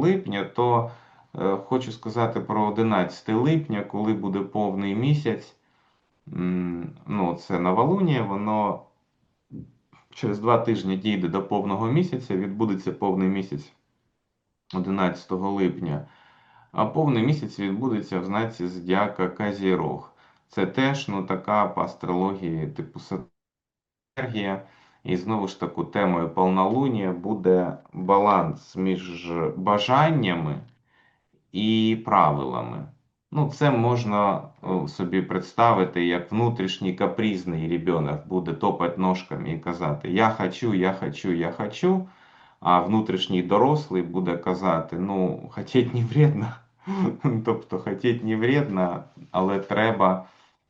липня, то е, хочу сказати про 11 липня, коли буде повний місяць. Ну, це новолуння, воно через два тижні дійде до повного місяця, відбудеться повний місяць 11 липня. А повний місяць відбудеться в знаці Зодіака Казірог. Це теж ну, така по астрології типу енергія. І знову ж таку темою повнолуння буде баланс між бажаннями і правилами. Ну, це можна собі представити, як внутрішній капризний ребенок буде топати ножками і казати Я хочу, я хочу, я хочу. А внутрішній дорослий буде казати, ну, хотіть не вредно. Тобто, хотіть не вредно, але треба.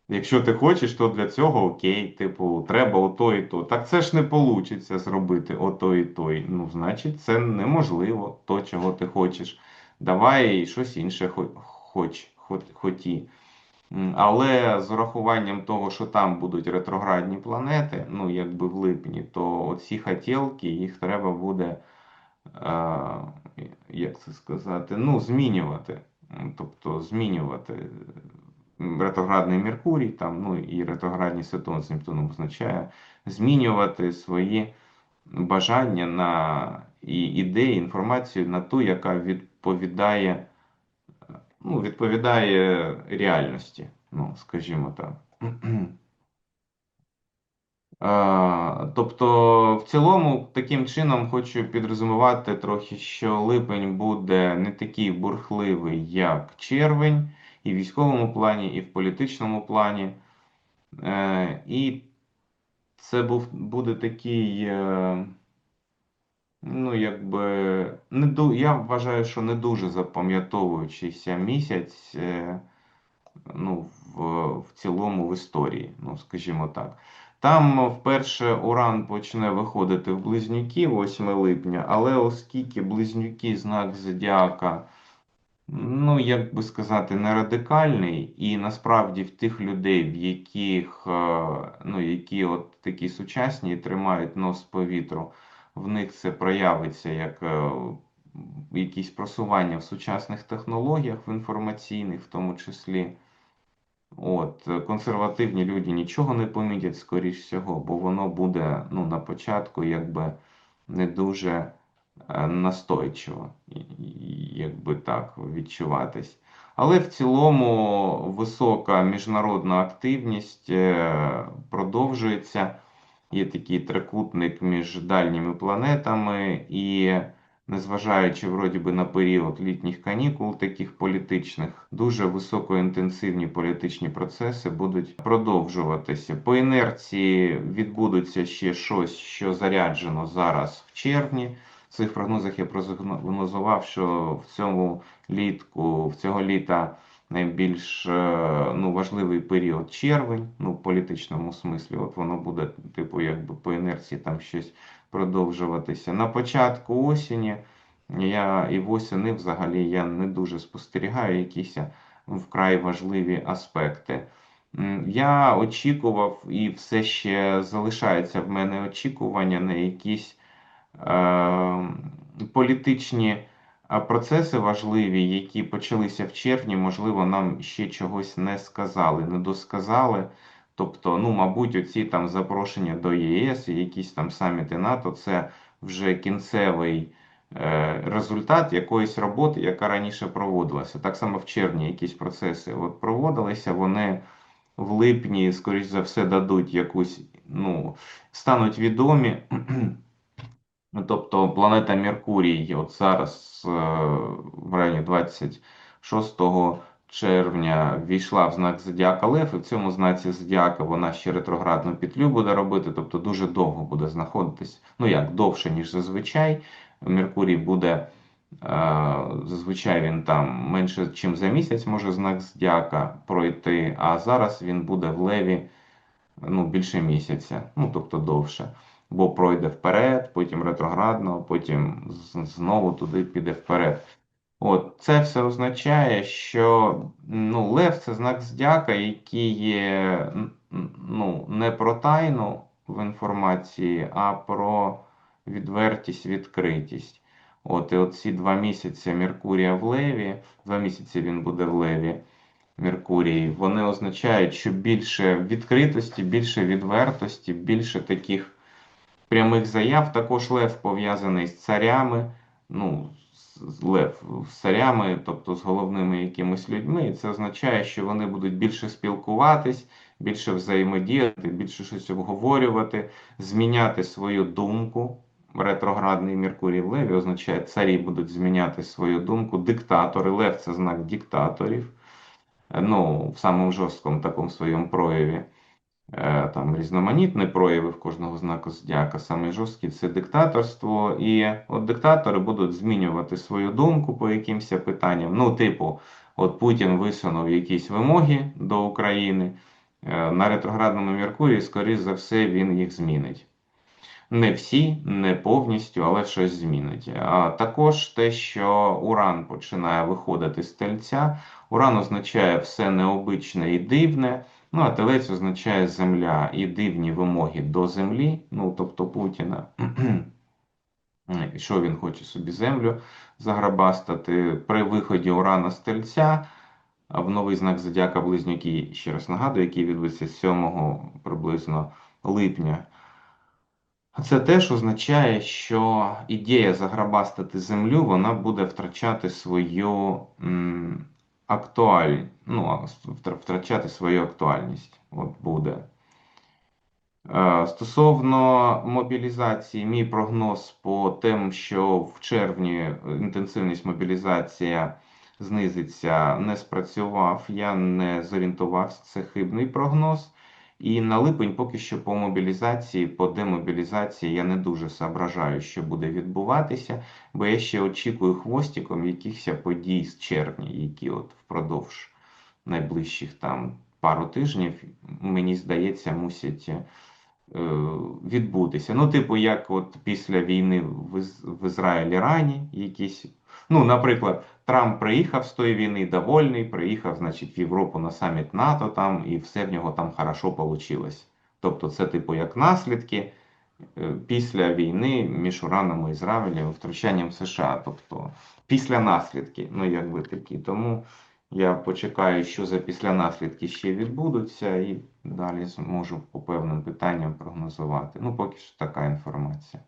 Якщо ти хочеш, то для цього окей, типу, треба ото і то. Так це ж не вийде зробити ото і то. Ну, значить, це неможливо, то, чого ти хочеш. Давай щось інше хоч, хоч, хоті. Але з урахуванням того, що там будуть ретроградні планети, ну, якби в липні, то оці хотілки, їх треба буде, а, як це сказати, ну, змінювати. Тобто змінювати ретроградний Меркурій, там, ну і ретроградні Сатурн з Нептуном означає змінювати свої бажання на і ідеї, інформацію на ту, яка відповідає ну, відповідає реальності, ну, скажімо так. Тобто, в цілому, таким чином хочу підрозумувати трохи, що липень буде не такий бурхливий, як червень і в військовому плані, і в політичному плані. Е, і це був, буде такий, е, ну, якби, не я вважаю, що не дуже запам'ятовуючийся місяць е, ну, в, в цілому в історії, ну, скажімо так. Там вперше Уран почне виходити в близнюки 8 липня, але оскільки близнюки знак Зодіака ну, як би сказати, не радикальний, і насправді в тих людей, в яких е, ну, які от такі сучасні і тримають нос по вітру, в них це проявиться як е, якісь просування в сучасних технологіях, в інформаційних, в тому числі. От, Консервативні люди нічого не помітять, скоріш всього, бо воно буде ну, на початку якби не дуже настойчиво, якби так відчуватись. Але в цілому висока міжнародна активність е, продовжується. Є такий трикутник між дальніми планетами, і, незважаючи вроді би, на період літніх канікул, таких політичних, дуже високоінтенсивні політичні процеси будуть продовжуватися. По інерції відбудеться ще щось, що заряджено зараз в червні. В цих прогнозах я прогнозував, що в цьому літку, в цього літа найбільш е, ну, важливий період червень, ну, в політичному смислі. От воно буде, типу, якби по інерції там щось продовжуватися. На початку осені я і восени взагалі я не дуже спостерігаю якісь вкрай важливі аспекти. Я очікував і все ще залишається в мене очікування на якісь політичні процеси важливі, які почалися в червні, можливо, нам ще чогось не сказали, не досказали. Тобто, ну, мабуть, оці там запрошення до ЄС і якісь там саміти НАТО це вже кінцевий е, результат якоїсь роботи, яка раніше проводилася. Так само в червні якісь процеси от проводилися, вони в липні, скоріш за все, дадуть якусь, ну, стануть відомі. Ну, тобто планета Меркурій, от зараз е, в районі 26 червня війшла в знак Зодіака Лев, і в цьому знаці Зодіака вона ще ретроградну петлю буде робити, тобто дуже довго буде знаходитись, ну як довше, ніж зазвичай. Меркурій буде, е, зазвичай він там менше, ніж за місяць може знак Зодіака пройти, а зараз він буде в леві ну, більше місяця, ну тобто довше бо пройде вперед, потім ретроградно, потім знову туди піде вперед. От, Це все означає, що ну, Лев це знак здяка, який є ну, не про тайну в інформації, а про відвертість, відкритість. От, і от ці два місяці Меркурія в Леві, два місяці він буде в Леві, Меркурій, вони означають, що більше відкритості, більше відвертості, більше таких прямих заяв. Також Лев пов'язаний з царями, ну, з- Лев з царями, тобто з головними якимись людьми. І це означає, що вони будуть більше спілкуватись, більше взаємодіяти, більше щось обговорювати, зміняти свою думку. Ретроградний Меркурій в Леві означає, царі будуть зміняти свою думку. Диктатори, Лев це знак диктаторів. Ну, в самому жорсткому такому своєму прояві. Е, Там різноманітні прояви в кожного знаку зодіака. Самий жорсткий це диктаторство. І от диктатори будуть змінювати свою думку по якимось питанням. Ну, типу, от Путін висунув якісь вимоги до України. Е, На ретроградному Меркурії, скоріш за все, він їх змінить. Не всі, не повністю, але щось змінить. А також те, що Уран починає виходити з тельця. Уран означає все необичне і дивне. Ну, а телець означає земля і дивні вимоги до землі, ну тобто Путіна. Що він хоче собі землю заграбастати при виході Урана з в новий знак зодіака Близнюки, ще раз нагадую, який відбудеться 7 приблизно липня. Це теж означає, що ідея заграбастити землю вона буде втрачати свою м, актуаль... ну, втрачати свою актуальність. От буде. Е, Стосовно мобілізації, мій прогноз по тим, що в червні інтенсивність мобілізація знизиться, не спрацював. Я не зорієнтувався, це хибний прогноз. І на липень поки що по мобілізації, по демобілізації я не дуже соображаю, що буде відбуватися, бо я ще очікую хвостиком якихось подій з червня, які от впродовж найближчих там пару тижнів, мені здається, мусять е, відбутися. Ну, типу, як от після війни в, в Ізраїлі-Ірані якісь. Ну, наприклад, Трамп приїхав з тої війни довольний, приїхав, значить, в Європу на саміт НАТО там, і все в нього там хорошо вийшло. Тобто, це, типу, як наслідки е, після війни між Іраном і Ізраїлем, втручанням США. Тобто, після наслідки, ну, якби такі. Тому я почекаю, що за після наслідки ще відбудуться, і далі зможу по певним питанням прогнозувати. Ну, поки що така інформація.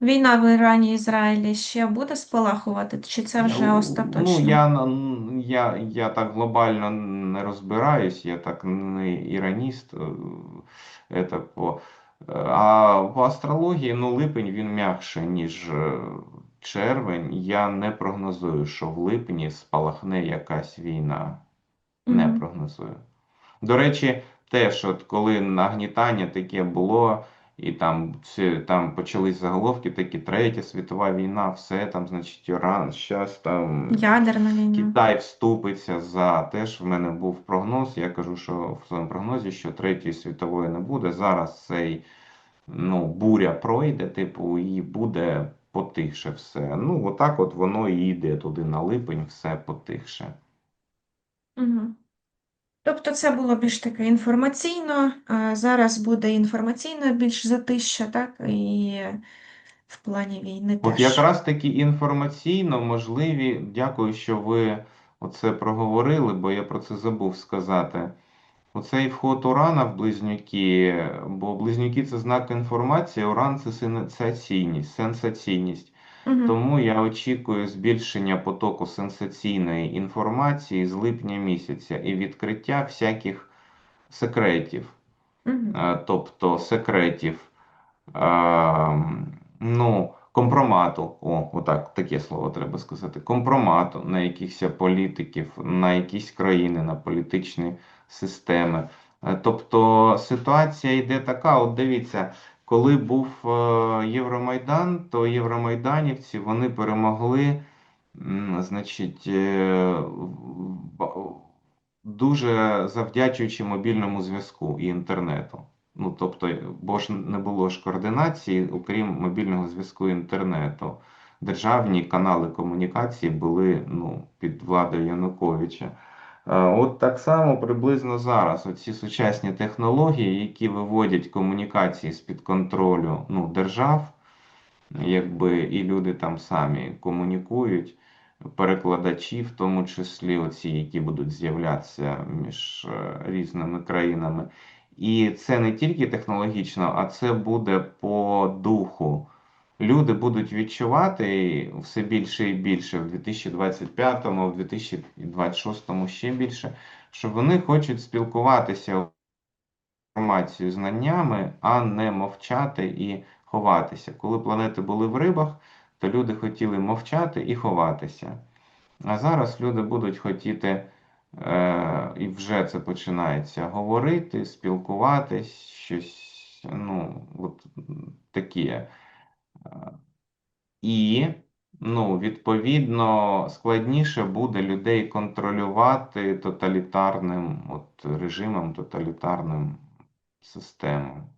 Війна в Ірані і Ізраїлі ще буде спалахувати, чи це вже Ну, остаточно? Ну, я, я, я так глобально не розбираюсь, я так не іраніст. е, Это по, а по астрології, ну, липень він м'якше, ніж е, червень. Я не прогнозую, що в липні спалахне якась війна. Не прогнозую. До речі, теж, от коли нагнітання таке було, і там, всі, там почались заголовки такі, Третя світова війна, все там, значить, Іран, щас там Ядерна війна. Китай вступиться за теж в мене був прогноз. Я кажу, що в своєму прогнозі, що Третьої світової не буде. Зараз цей ну, буря пройде, типу, і буде потихше все. Ну, отак от воно і йде туди на липень, все потихше. Мгм. Тобто це було більш таке інформаційно, зараз буде інформаційно більш затища, так? І в плані війни От теж. якраз таки інформаційно можливі, дякую, що ви оце проговорили, бо я про це забув сказати. Оцей вход Урана в близнюки, бо близнюки це знак інформації, Уран це сенсаційність, сенсаційність. Мгм. Тому я очікую збільшення потоку сенсаційної інформації з липня місяця і відкриття всяких секретів. Мгм. Е, тобто секретів, е, ну, компромату, о, отак, таке слово треба сказати, компромату на якихось політиків, на якісь країни, на політичні системи. Е, Тобто ситуація йде така, от дивіться, коли був е, Євромайдан, то євромайданівці вони перемогли, значить, е, дуже завдячуючи мобільному зв'язку і інтернету. Ну, тобто, бо ж не було ж координації, окрім мобільного зв'язку і інтернету. Державні канали комунікації були ну, під владою Януковича. От так само приблизно зараз оці сучасні технології, які виводять комунікації з-під контролю ну, держав, якби і люди там самі комунікують, перекладачі, в тому числі, оці, які будуть з'являтися між е, різними країнами. І це не тільки технологічно, а це буде по духу. Люди будуть відчувати все більше і більше в 2025-му, в 2026-му ще більше, що вони хочуть спілкуватися інформацією, знаннями, а не мовчати і ховатися. Коли планети були в рибах, то люди хотіли мовчати і ховатися. А зараз люди будуть хотіти, е, і вже це починається, говорити, спілкуватись, щось, ну, от таке. І, ну, відповідно, складніше буде людей контролювати тоталітарним от, режимом, тоталітарним системам.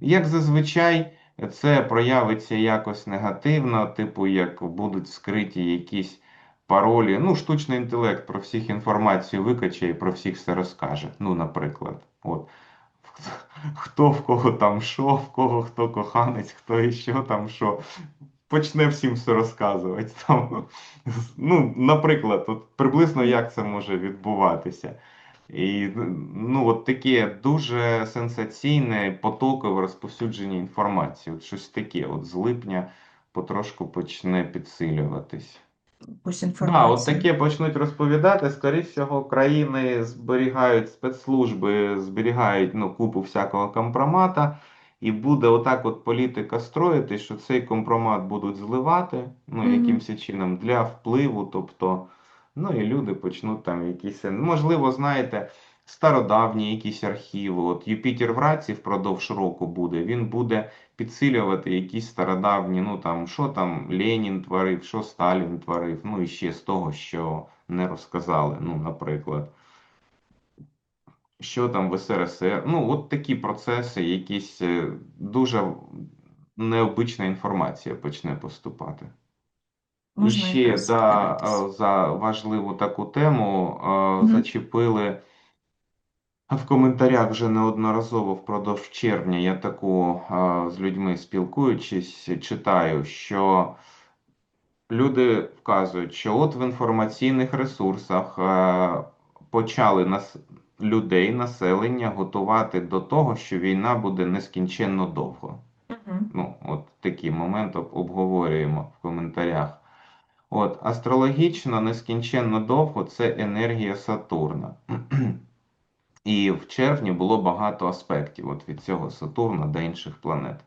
Як зазвичай, це проявиться якось негативно, типу, як будуть скриті якісь паролі. Ну, штучний інтелект про всіх інформацію викачає і про всіх все розкаже. Ну, наприклад, от. Хто в кого там що, в кого хто коханець, хто і що там що. Почне всім все розказувати. Там, ну, Наприклад, от приблизно як це може відбуватися. І ну, от таке дуже сенсаційне потокове розповсюдження інформації. От щось таке, от з липня потрошку почне підсилюватись. Якусь Да, от інформацію. таке почнуть розповідати. Скоріше всього, країни зберігають спецслужби, зберігають ну, купу всякого компромата, і буде отак от політика строїти, що цей компромат будуть зливати, ну, Мгм. якимось чином для впливу, тобто, ну і люди почнуть там якісь, можливо, знаєте, стародавні якісь архіви. От Юпітер в раці впродовж року буде, він буде підсилювати якісь стародавні, ну там, що там Ленін творив, що Сталін творив, ну і ще з того, що не розказали, ну, наприклад. Що там в СРСР? Ну, от такі процеси, якісь е, дуже необична інформація почне поступати. Можна ще подивитись. е, за важливу таку тему е, Мгм. зачепили в коментарях вже неодноразово впродовж червня. Я таку з людьми спілкуючись, читаю, що люди вказують, що от в інформаційних ресурсах е, почали нас людей, населення готувати до того, що війна буде нескінченно довго. Мгм. Ну, от такий момент обговорюємо в коментарях. От, астрологічно нескінченно довго це енергія Сатурна. І в червні було багато аспектів от від цього Сатурна до інших планет.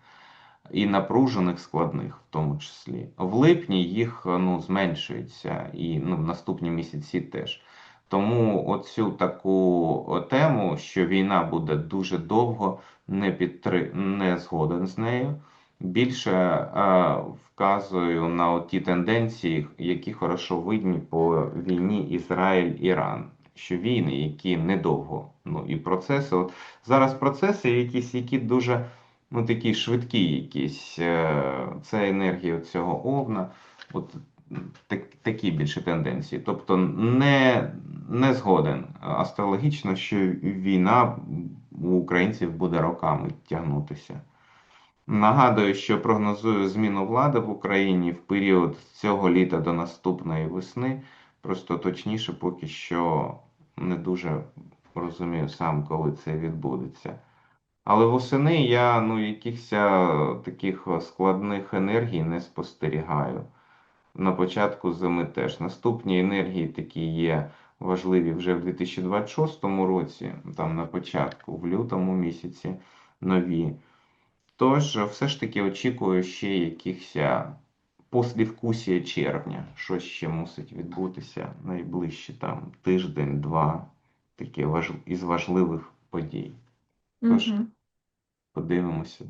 І напружених, складних, в тому числі. В липні їх ну, зменшується, і ну, в наступні місяці теж. Тому оцю таку тему, що війна буде дуже довго, не підтри... не згоден з нею. Більше е, вказую на ті тенденції, які хорошо видні по війні Ізраїль-Іран. Що війни, які недовго, ну і процеси. От зараз процеси якісь, які дуже ну, такі швидкі якісь. е, Це енергія цього овна. От так, такі більше тенденції. Тобто не, не згоден астрологічно, що війна у українців буде роками тягнутися. Нагадую, що прогнозую зміну влади в Україні в період з цього літа до наступної весни. Просто точніше, поки що не дуже розумію сам, коли це відбудеться. Але восени я ну, якихось е, таких складних енергій не спостерігаю. На початку зими теж. Наступні енергії такі є важливі вже в 2026 році, там на початку, в лютому місяці нові. Тож, все ж таки очікую ще якихось послівкусія червня. Що ще мусить відбутися найближчі там тиждень-два, таке важ... із важливих подій. Тож, Мгм. подивимося.